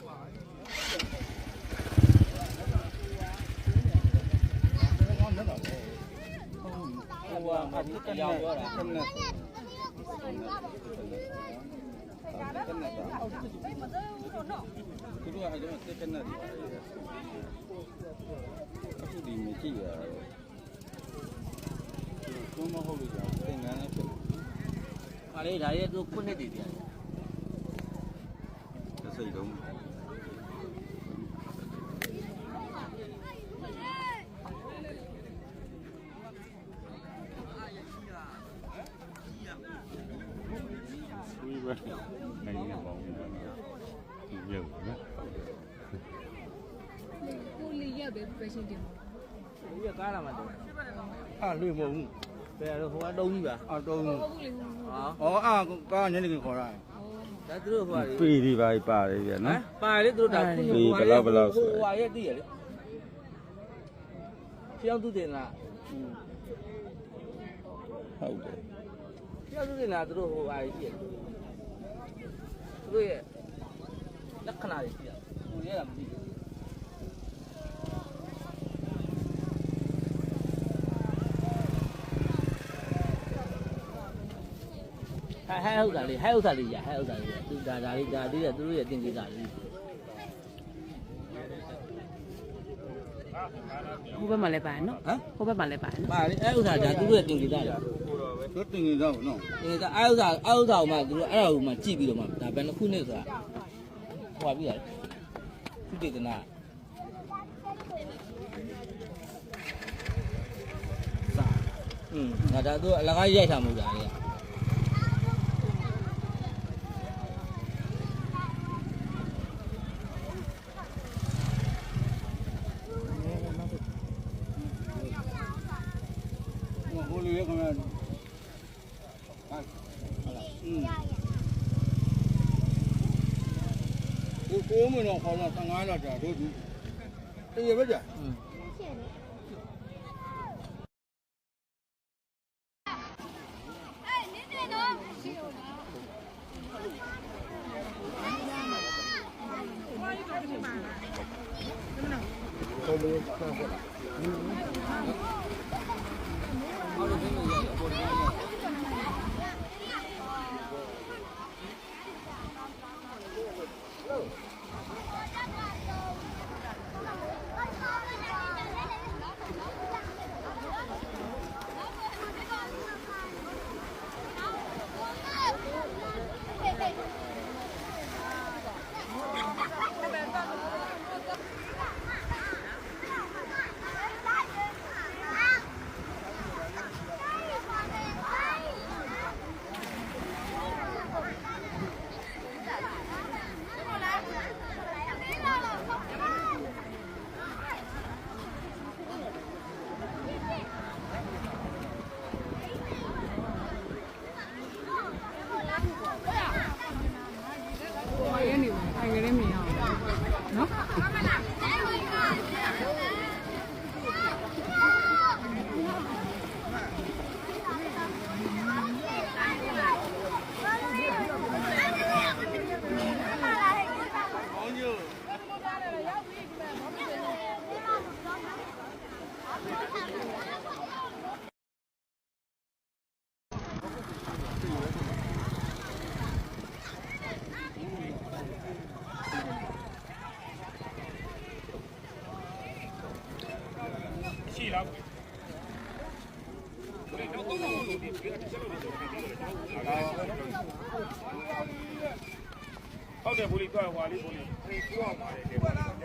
ဟိုကမတူတရားပြောတာတနက်သူတို့ကအဲ့ဒါတက်ကနေတယ်အခုဒီမရှိရဘူးဘုံမဟုတ်လို့ကြာသင်္ကန်းနဲ့ဖြစ်ဟာလေဒါရဲ့သူခုနှစ်တည်တယ် xây đúng. Ui bên này là bọn dừng đó Cô lý do bé bé xin tiền Lý cá là mà À lưu mông. Bây giờ nó không có đông rồi À đông à. Ờ à, có nhà cái khỏi rồi ကတုံးကြီးပါအတုံးဟုတ်ဘူးလေဟိုဟာဩအာကားညနေကခေါ်တာဒါသူတို့ဟိုကပေဒီပါပါတယ်ဗျာဟနော်မ်ပါလေသူတို့ဒါခုဒီဘယ်လောက်ဘယ်လောက်ဆိုဟိုဟာရဲ့တည်ရလေဖျောင်းသူတင်လားဟုတ်တယ်ဖျောင်းသူတင်လားသူတို့ဟိုဟာရှိရသူတို့ရဲ့လက္ခဏာတွေရှိရကိုရဲတာမသိဘူး ဟဲ့ဟဲ့ဟုတ်တာလေဟဲ့ဥစ္စာလေးရဟဲ့ဥစ္စာလေးရသူဒါဒါလေးဒါလေးရသူတို့ရဲ့တင်ကိစ္စလေးဟိုဘက်မှာလည်းပါတယ်နော်ဟမ်ဟိုဘက်မှာလည်းပါတယ်နော်ပါလေအဲဥစ္စာဒါသူတို့ရဲ့တင်ကိစ္စလေတို့တင်နေတော့နော်တင်ကိစ္စအဲဥစ္စာအဲဥစ္စာကိုမှသူတို့အဲ့ဒါကိုမှကြည့်ပြီးတော့မှဒါဘယ်နှခုနဲ့ဆိုတာဟိုပါပြီးရတယ်သူတေသနာစာอืมငါဒါသူအလကားရိုက်ထားမှုတာလေ 就越后面。嗯。我哥们， ဟုတ်တယ်ဘူလီတော့ဟွာလေးဘူလီခေကူအောင်ပါတယ်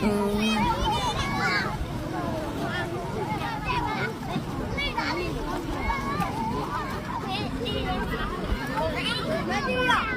嗯。Yeah!